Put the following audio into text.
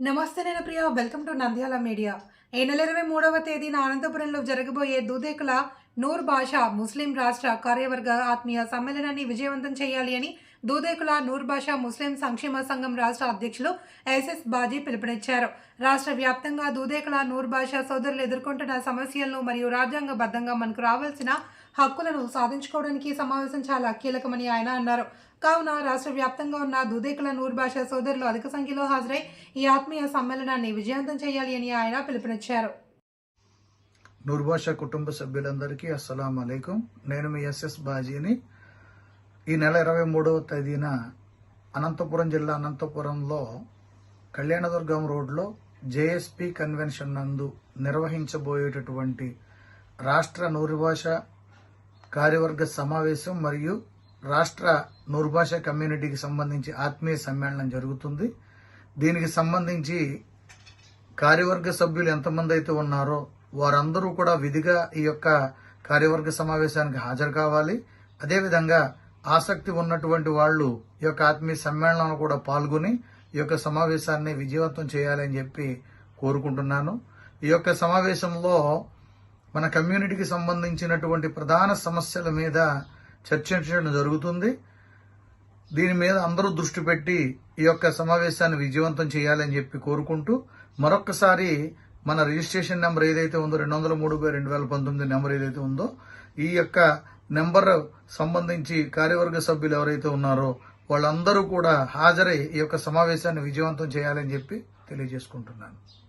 నమస్తే నేను Priya. Welcome to Nandyal media ఈ నెల ఇరవై మూడవ తేదీన అనంతపురంలో జరగబోయే దూదేకుల నూర్ భాషా ముస్లిం రాష్ట్ర కార్యవర్గ ఆత్మీయ సమ్మేళనాన్ని విజయవంతం చేయాలి అని దూదేకుల నూర్భాషా ముస్లిం సంక్షేమ సంఘం రాష్ట్ర అధ్యక్షులు ఎస్ఎస్ బాజీ పిలుపునిచ్చారు. రాష్ట్ర వ్యాప్తంగా దూదేకుల నూర్భాషా సోదరులు ఎదుర్కొంటున్న సమస్యలను మరియు రాజ్యాంగబద్ధంగా మనకు రావాల్సిన హక్కులను సాధించుకోవడానికి సమావేశం చాలా కీలకమని ఆయన అన్నారు. కావున రాష్ట్ర వ్యాప్తంగా ఉన్న దుదేకుల నూర్భాషా సోదరులు అధిక సంఖ్యలో హాజరై ఈ ఆత్మీయ సమ్మేళనాన్ని విజయవంతం చేయాలి అని ఆయన పిలుపునిచ్చారు. నూర్భాష కుటుంబ సభ్యులందరికీ అస్సలం అలైకుం నేను మీ ఎస్ఎస్ బాజీని ఈ నెల ఇరవై మూడవ తేదీన అనంతపురం జిల్లా అనంతపురంలో కళ్యాణదుర్గం రోడ్లో జేఎస్పి కన్వెన్షన్ నందు నిర్వహించబోయేటటువంటి రాష్ట్ర నూరుభాష కార్యవర్గ సమావేశం మరియు రాష్ట్ర నూరుభాష కమ్యూనిటీకి సంబంధించి ఆత్మీయ సమ్మేళనం జరుగుతుంది. దీనికి సంబంధించి కార్యవర్గ సభ్యులు ఎంతమంది అయితే ఉన్నారో వారందరూ కూడా విధిగా ఈ యొక్క కార్యవర్గ సమావేశానికి హాజరు కావాలి. అదేవిధంగా ఆసక్తి ఉన్నటువంటి వాళ్ళు ఈ యొక్క ఆత్మీయ సమ్మేళనంలో కూడా పాల్గొని ఈ యొక్క సమావేశాన్ని విజయవంతం చేయాలని చెప్పి కోరుకుంటున్నాను. ఈ యొక్క సమావేశంలో మన కమ్యూనిటీకి సంబంధించినటువంటి ప్రధాన సమస్యల మీద చర్చించడం జరుగుతుంది. దీని మీద అందరూ దృష్టి పెట్టి ఈ యొక్క సమావేశాన్ని విజయవంతం చేయాలని చెప్పి కోరుకుంటూ మరొకసారి మన రిజిస్ట్రేషన్ నెంబర్ ఏదైతే ఉందో రెండు వందల మూడు బై రెండు వేల పంతొమ్మిది నెంబర్ ఏదైతే ఉందో ఈ యొక్క నెంబర్ సంబంధించి కార్యవర్గ సభ్యులు ఎవరైతే ఉన్నారో వాళ్ళందరూ కూడా హాజరై ఈ యొక్క సమావేశాన్ని విజయవంతం చేయాలని చెప్పి తెలియజేసుకుంటున్నాను.